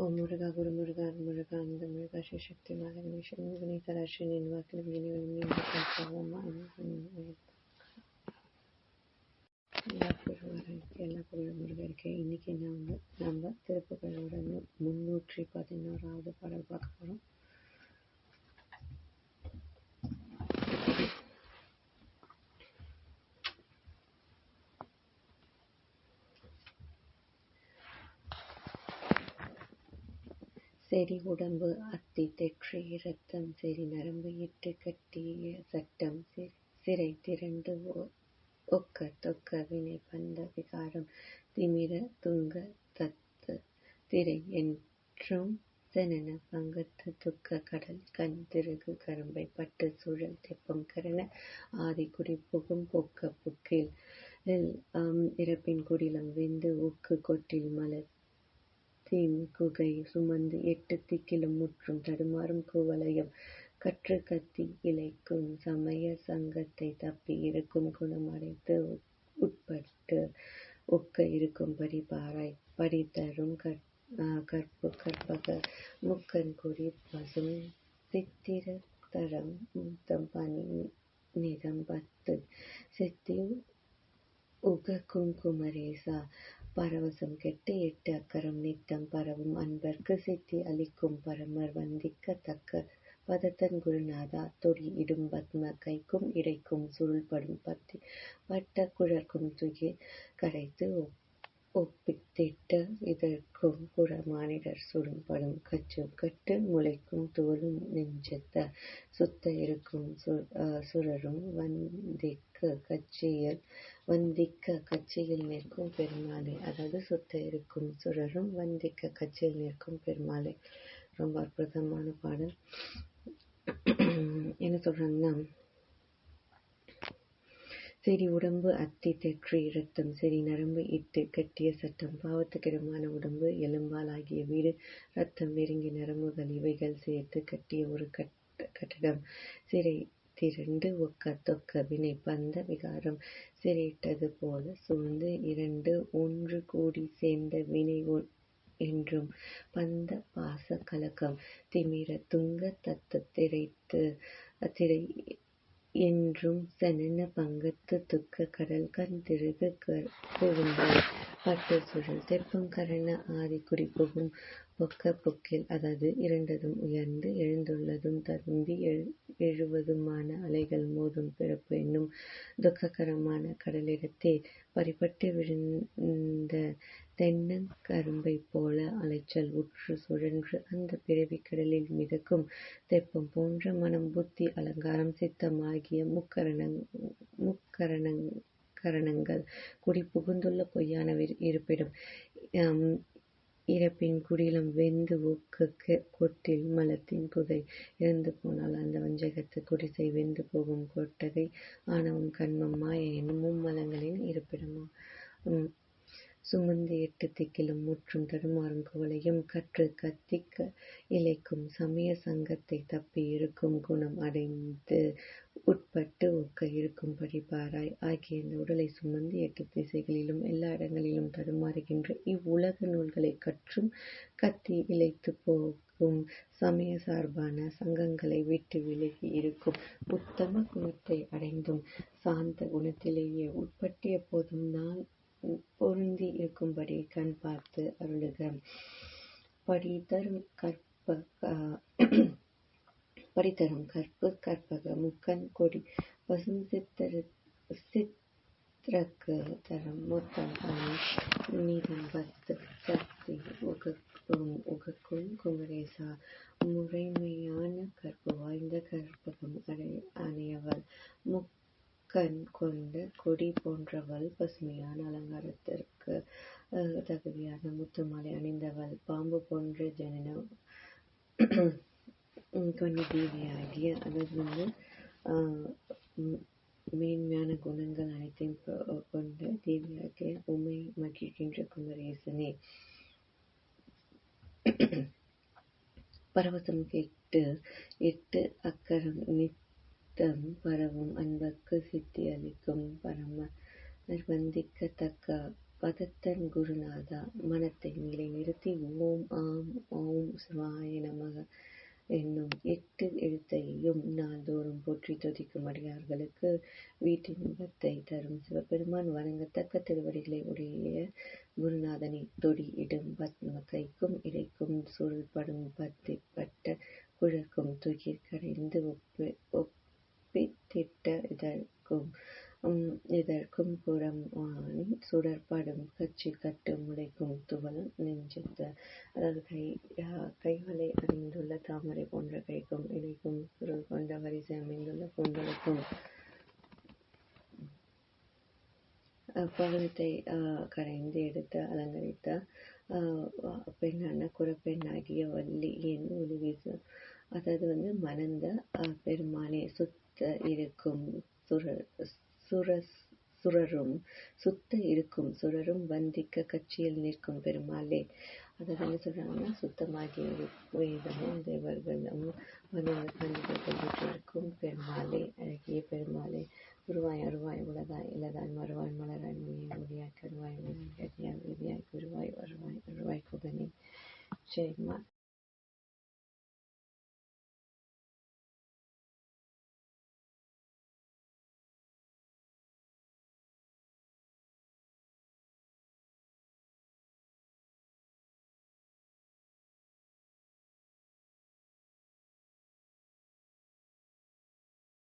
ஓம் முருகா குரு முருகா முருகா அந்த முருகா சிவசக்தி மாத கணேசன் வினீதராசன் என் வாக்கில் வினிவன் மீண்டும் பார்க்கவும் எல்லா புகழும் முருகருக்கு இன்னைக்கு நம்ம நம்ம திருப்புகளோட முன்னூற்றி பதினோராவது பாடல் பார்க்க போறோம் செடி உடம்பு அத்தி தெற்றி இரத்தம் செறி நரம்பு இட்டு கட்டிய சட்டம் சிறை திரண்டு ஒக்க தொக்க வினை பந்த விகாரம் திமிர துங்க தத்து திரை என்றும் செனன பங்கத்து துக்க கடல் கண் திருகு கரும்பை பட்டு சுழல் தெப்பம் கரண ஆதி குடி புகும் பொக்க புக்கில் இறப்பின் குடிலம் வெந்து உக்கு கொட்டில் மலர் தேன் குகை சுமந்து எட்டு திக்கிலும் முற்றும் தடுமாறும் குவலயம் கற்று கத்தி இழைக்கும் சமய சங்கத்தை தப்பி இருக்கும் குணம் உட்பட்டு ஒக்க இருக்கும்படி பாராய் படி கற்பு கற்பக முக்கன் குடி பசும் சித்திர தரம் முத்தம் பனி நிறம் பத்து. சித்தி உக குங்குமரேசா பரவசம் கெட்டு எட்டு அக்கரம் நித்தம் பரவும் அன்பர்க்கு சித்தி அளிக்கும் பரமர் வந்திக்க தக்க பதத்தன் குருநாதா தொடி இடும் பத்ம கைக்கும் இடைக்கும் சுருள்படும் பத்தி வட்ட குழற்கும் துகி கரைத்து ஒப்பித்திட்ட இதற்கும் புற மானிடர் சுடும்படும் கச்சும் கட்டு முளைக்கும் தோலும் நெஞ்சத்த சுத்த இருக்கும் சுரரும் வந்திக்க கட்சியில் வந்திக்க கட்சியில் நிற்கும் பெருமாளை. அதாவது சுத்த இருக்கும் சுரரும் வந்திக்க கட்சியில் நிற்கும் பெருமாளை. ரொம்ப அற்புதமான பாடல். என்ன சொல்றாங்கன்னா சரி உடம்பு அத்தி தெற்றி இரத்தம் சரி நரம்பு இட்டு கட்டிய சட்டம் பாவத்துக்கிடமான உடம்பு எலும்பால் ஆகிய வீடு ரத்தம் நெருங்கி நரம்புகள் இவைகள் சேர்த்து கட்டிய ஒரு கட்டடம். சிறை திரண்டு ஒக்க தொக்க வினை பந்த விகாரம். சிறையிட்டது போல சூழ்ந்து இரண்டு ஒன்று கூடி சேர்ந்த வினை என்றும் பந்த பாச கலக்கம் திமிர துங்க தத்து திரைத்து திரை என்றும் சனன பங்கத்து துக்க கடல் கண் திருகு திரும்பல் சுழல் தெப்பம் கரண ஆதி குறிப்புகும் பொக்க பொக்கில் அதாவது இரண்டதும் உயர்ந்து எழுந்துள்ளதும் தரும்பி எழுவதுமான அலைகள் மோதும் பிறப்பு என்னும் துக்ககரமான கடலிடத்தே பறிபட்டு விழுந்த தென்னங்கரும்பை போல அலைச்சல் உற்று சுழன்று அந்த பிறவி கடலில் மிதக்கும் தெப்பம் போன்ற மனம் புத்தி அலங்காரம் சித்தம் ஆகிய முக்கரணங் முக்கரணங் கரணங்கள் குடி புகுந்துள்ள பொய்யான இருப்பிடம். இறப்பின் குடிலம் வெந்து ஒக்க கொட்டில் மலத்தின் குகை இறந்து போனால் அந்த வஞ்சகத்து குடிசை வெந்து போகும் கொட்டகை. ஆணவம் கண்மம் மாய என்னும் மும்மலங்களின் இருப்பிடமா? சுமந்து எட்டு திக்கிலும் முற்றும் தடுமாறும் குவலையும் கற்று கத்திக்க இழைக்கும் சமய சங்கத்தை தப்பி இருக்கும் குணம் அடைந்து உட்பட்டு ஒக்க இருக்கும்படி பாராய். ஆகிய இந்த உடலை சுமந்து எட்டு திசைகளிலும் எல்லா இடங்களிலும் தடுமாறுகின்ற இவ்வுலக நூல்களை கற்றும் கத்தி இழைத்து போகும் சமய சார்பான சங்கங்களை விட்டு விலகி இருக்கும் உத்தம குணத்தை அடைந்தும் சாந்த குணத்திலேயே உட்பட்டிய போதும் நான் பொருந்தி இருக்கும்படி கண் பார்த்து அருளுக. படிதரும் கற்ப தரும். கற்பு கற்பக முக்கன் கொடி பசும் சித்திர சித்திரக்கு தரம். மொத்தம் பணி நீதம் பத்து சக்தி உகக்கும் உகக்கும் குமரேசா முறைமையான கற்பு வாய்ந்த கற்பகம் அடை அணையவள். முக்கண் கொண்ட கொடி போன்றவள் பசுமையான அலங்காரத்திற்கு தகுதியான முத்துமாலை அணிந்தவள். பாம்பு போன்ற ஜனனம் கொண்ட தேவியாகிய அதாவது வந்து மேன்மையான குணங்கள் அனைத்தையும் கொண்ட தேவியாக உமை மகிழ்கின்ற குமரேசனே பரவசம் கேட்டு எட்டு அக்கரம் நித்தம் பரவும் அன்பக்கு சித்தி அளிக்கும் பரம நிர்பந்திக்கத்தக்க பதத்தன் குருநாதா மனத்தை நிலை நிறுத்தி ஓம் ஆம் ஓம் சிவாய நமக. என்னும் எட்டு எழுத்தையும் நாள்தோறும் போற்றி துதிக்கும் அடியார்களுக்கு வீட்டின் இன்பத்தை தரும் சிவபெருமான் வணங்கத்தக்க திருவடிகளை உடைய குருநாதனை தொடி இடும் பத்ம கைக்கும் இடைக்கும் சுருள்படும் பத்திப்பட்ட குழக்கும் துயிர் கரைந்து ஒப்பு ஒப்பித்திட்ட இதற்கும் இதற்கும் புறம் சுடர்படும் கச்சி கட்டு முளைக்கும் துவளம் நெஞ்சத்த அதாவது கை கைகளை அணிந்துள்ள தாமரை போன்ற கைக்கும் இணைக்கும் சுருள் கொண்ட வரிசை அமைந்துள்ள கூந்தலுக்கும் பவனத்தை கரைந்து எடுத்து அலங்கரித்த பெண்ணான குரப்பெண்ணாகிய வள்ளி என் ஒளி வீசு. அதாவது வந்து மணந்த பெருமானே சுத்த இருக்கும் சுர சுரரும் சுத்த இருக்கும் சுரரும் வந்திக்க கட்சியில் நிற்கும் பெருமாளே. அதாவது என்ன சொல்றாங்கன்னா சுத்தமாகிய வேதமும் தேவர்களும் இருக்கும் பெருமாளே அழகிய பெருமாளே. உருவாய் அருவாய் உலகாய் இலதாய் மறுவாய் மலராய் மொழியாய் கருவாய் விதியாய் விதியாய் குருவாய் வருவாய் அருவாய் குகனே. சரிம்மா.